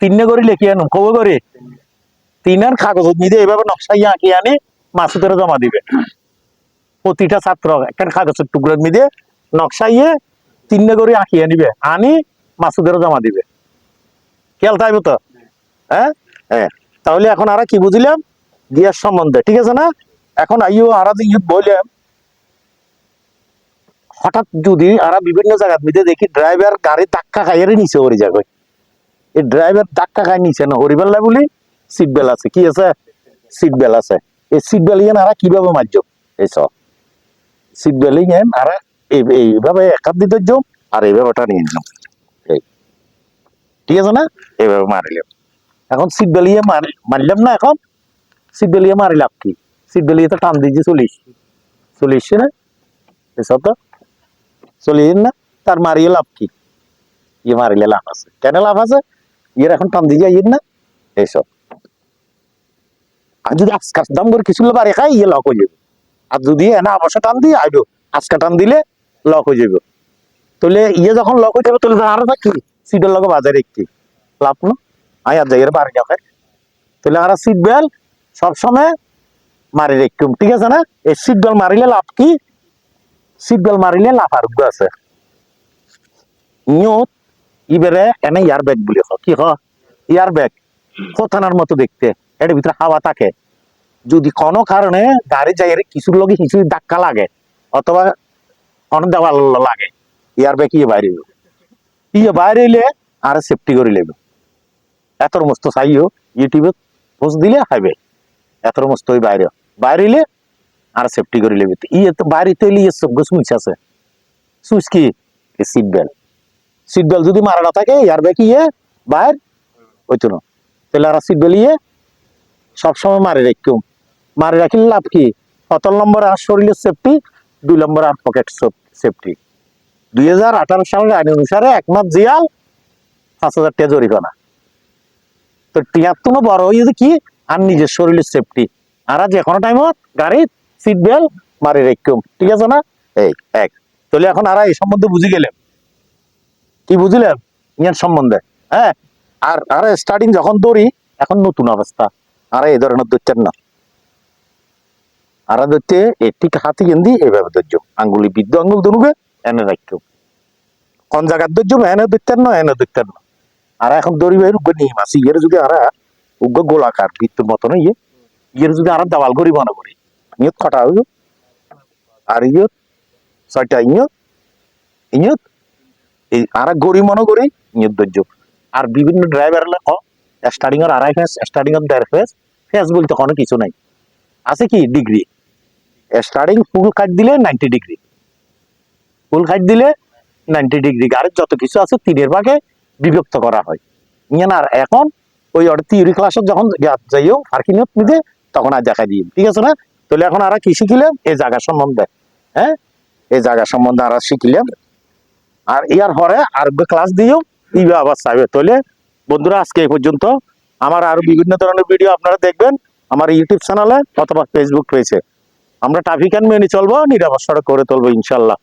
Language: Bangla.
তিনে করে লেখি আনো? কবে করে তিনের কাগজ নিতে এভাবে নকশাই আঁকি আনি মাসুদের জমা দিবে। প্রতিটা ছাত্র একটা কাগজের টুকরো মিদে নকশাইয়ে তিনে করে আঁকিয়ে নিবে আনি মাসুদের জমা দিবে। খেয়াল থাকবে তো? হ্যাঁ? হ্যাঁ তাহলে এখন আর কি বুঝলাম? গিয়ার সম্বন্ধে, ঠিক আছে না? এখন আইও আর বললাম হঠাৎ যদি আরা বিভিন্ন জায়গার মধ্যে দেখি ড্রাইভার গাড়ি ধাক্কা খাইয়ে নিচে হরি যাবে এই ড্রাইভার ধাক্কা খাই নিচে না হরিবেল না বলি সিট বেল আছে, কি আছে? সিট বেল আছে। এই সিট বেল ইয়ান আরা কীভাবে মারছ? এই সব সিট বেল ইয়ান আরা এই- এইভাবে একাত দিতে যাও আর এইভাবে ওটা নিয়ে যাও এই। ঠিক আছে না? এইভাবে মারিলাম। এখন সিট বেল ইয়ে মার, মারলাম না এখন? সিট বেল ইয়ে মারিলাম কি? সিট বেল ইয়ে তো টান দিয়েছি চল্লিশ চল্লিশ না? এসব তো। চল্লিশ না? তার মারিয়ে লাভ কি? ইয়ে মারিলে লাভ আছে। কেন লাভ আছে? ইয়ের এখন টান দিয়ে যাই না? এইসব। আর যদি আজকার দাম করে কিছু বাড়ি খাই ইয়ে লক হয়ে যাবে। আর যদি এনা অবশ্য টান দিয়ে আইব আজকা টান দিলে লক হয়ে যাবে। তাহলে ইয়ে যখন লক হয়ে যাবে, তাহলে আর কি? সিটের লগে বাজারে একটি। লাভ না? আই আর যাই বাড়ি যাবে তাহলে আর সিট বেল সবসময় মারি রেখুম ঠিক আছে না? এই সিট বেল মারিলে লাভ কি? সিট বেল মারিলে লাভ আরোগ্য আছে। নিয়ত ইবারে এনে ইয়ার ব্যাগ বলি কি হ ইয়ার ব্যাগ কোথানার মতো দেখতে। এর ভিতরে হাওয়া থাকে। যদি কোনো কারণে গাড়ি যাই কিছুর লগে কিছু ধাক্কা লাগে, অথবা কোনো দেওয়াল লাগে ইয়ার ব্যাগ ইয়ে বাইরে। ইয়ে বাইরে এলে আর সেফটি করে লেবে। এতর মস্ত চাইও ইউটিউবে পোস্ট দিলে হাইবে এতর মস্ত ওই বাইরে বাইরে এলে আর সেফটি করে লেবে। ইয়ে তো বাইরে তো এলে ইয়ে সব সুইচ আছে। সুইচ কি? সিট বেল্ট সিট বেল্ট যদি মারা না থাকে, ইয়ার ব্যাগ ইয়ে বাইর ওই তো না। তাহলে আর সিট বেল্ট ইয়ে সবসময় মারে রাখুম মারে রাখিলে লাভ কি? অতল নম্বর আর শরীরের সেফটি দুই নম্বর আর পকেট সেফটি দুই হাজার আঠারো সালের আইন অনুসারে এক মাস জিয়াল পাঁচ হাজার টাকা জরিমানা। তো টিয়ার তো বড় হয়ে কি? আর নিজের শরীরের সেফটি আর যে কোনো টাইমত গাড়ির সিট বেল্ট মারি রাখুম ঠিক আছে না? এই, এক। তাহলে এখন আর এই সম্বন্ধে বুঝি গেলেন। কি বুঝলেন? ইয়ার সম্বন্ধে হ্যাঁ? আর আর স্টার্টিং যখন দৌড়ি, এখন নতুন অবস্থা। আর এই ধরনের দৈত্যের না। আর দৈত্যে একটি হাতি গেন্দি এইভাবে ধৈর্য আঙ্গুলি বিদ্য আঙ্গুল ধরুবে এনে রাখতো কোন জায়গার ধৈর্য এনে দৈত্যের না, এনে দৈত্যের না। আর এখন দৌড়িবে, উগ্র নিয়ে মাসি ইয়ের যদি আর উগ্র গোলাকার বৃত্তর মতন ইয়ে। ইয়ের যদি আর দেওয়াল করি মনে করি ইয়ত কটা হইব? আর ইয়ত ছয়টা, ইয়ত ইয়ত এই আর গড়ি মনে করি ইয়ত আর বিভিন্ন ড্রাইভার স্টার্টিং এর আড়াই ফেস স্টার্টিং এর দেড় ফেস ফেস বলতে কোনো কিছু নাই। আছে কি ডিগ্রি স্টার্টিং ফুল কাট দিলে নাইনটি ডিগ্রি ফুল কাট দিলে নাইনটি ডিগ্রি গাড়ির যত কিছু আছে তিনের ভাগে বিভক্ত করা হয়। ইয়ে আর এখন, ওই ওর থিওরি ক্লাসত যখন যাইও পার্কিংত নিতে তখন আর দেখা দিই ঠিক আছে না? তাহলে এখন আর কি শিখিলাম এই জায়গা সম্বন্ধে। হ্যাঁ? এই জায়গা সম্বন্ধে আর শিখিলাম আর ইয়ার পরে আর ক্লাস দিও, ইবে আবার চাইবে। তাহলে বন্ধুরা, আজকে এই পর্যন্ত। আমার আরও বিভিন্ন ধরনের ভিডিও আপনারা দেখবেন আমার ইউটিউব চ্যানেলে অথবা ফেসবুক পেজে আমরা ট্রাফিক মেনে চলবো, নিরাপদ সড়ক করে তুলবো, ইনশাল্লাহ।